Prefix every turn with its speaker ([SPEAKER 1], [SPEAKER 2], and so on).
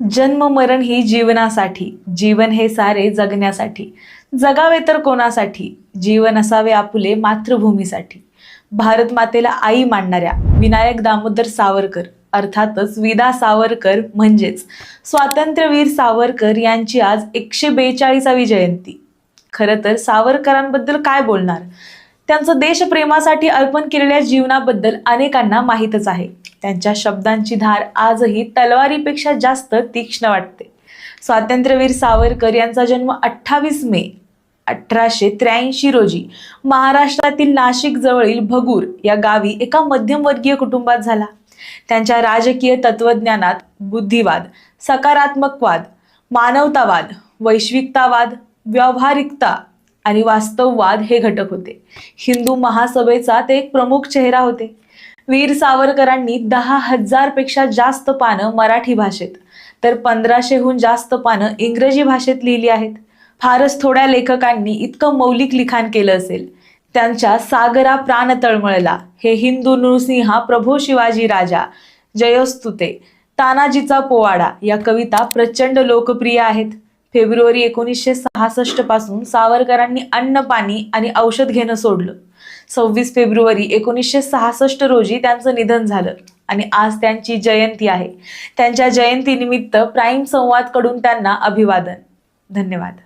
[SPEAKER 1] जन्म मरण ही जीवनासाठी जीवन हे सारे जगण्यासाठी. जगावे तर कोणासाठी? जीवन असावे आपुले मातृभूमीसाठी. भारत मातेला आई मानणाऱ्या विनायक दामोदर सावरकर अर्थातच विदा सावरकर म्हणजेच स्वातंत्र्यवीर सावरकर यांची आज एकशे बेचाळीसावी जयंती. खरं तर सावरकरांबद्दल काय बोलणार? त्यांचं देशप्रेमासाठी अर्पण केलेल्या जीवनाबद्दल अनेकांना माहीतच आहे. त्यांच्या शब्दांची धार आजही तलवारीपेक्षा जास्त तीक्ष्ण वाटते. स्वातंत्र्यवीर सावरकर यांचा जन्म अठ्ठावीस मे अठराशे त्र्याऐंशी रोजी महाराष्ट्रातील नाशिक जवळील भगूर या गावी एका मध्यमवर्गीय कुटुंबात झाला. त्यांच्या राजकीय तत्वज्ञानात बुद्धिवाद सकारात्मकवाद मानवतावाद वैश्विकतावाद व्यावहारिकता आणि वास्तववाद हे घटक होते. हिंदू महासभेचा ते एक प्रमुख चेहरा होते. वीर सावरकरांनी दहा हजारपेक्षा जास्त पानं मराठी भाषेत तर पंधराशेहून जास्त पानं इंग्रजी भाषेत लिहिली आहेत. फारच थोड्या लेखकांनी इतकं मौलिक लिखाण केलं असेल. त्यांच्या सागरा प्राण तळमळला हे हिंदू नृसिंहा प्रभू शिवाजी राजा जयोस्तुते तानाजीचा पोवाडा या कविता प्रचंड लोकप्रिय आहेत. फेब्रुवारी एकोणीसशे सहासष्टपासून सावरकरांनी अन्न पाणी आणि औषध घेणं सोडलं. सव्वीस फेब्रुवारी एकोणीसशे सहासष्ट रोजी त्यांचं निधन झालं. आणि आज त्यांची जयंती आहे. त्यांच्या जयंतीनिमित्त प्राईम संवादकडून त्यांना अभिवादन. धन्यवाद.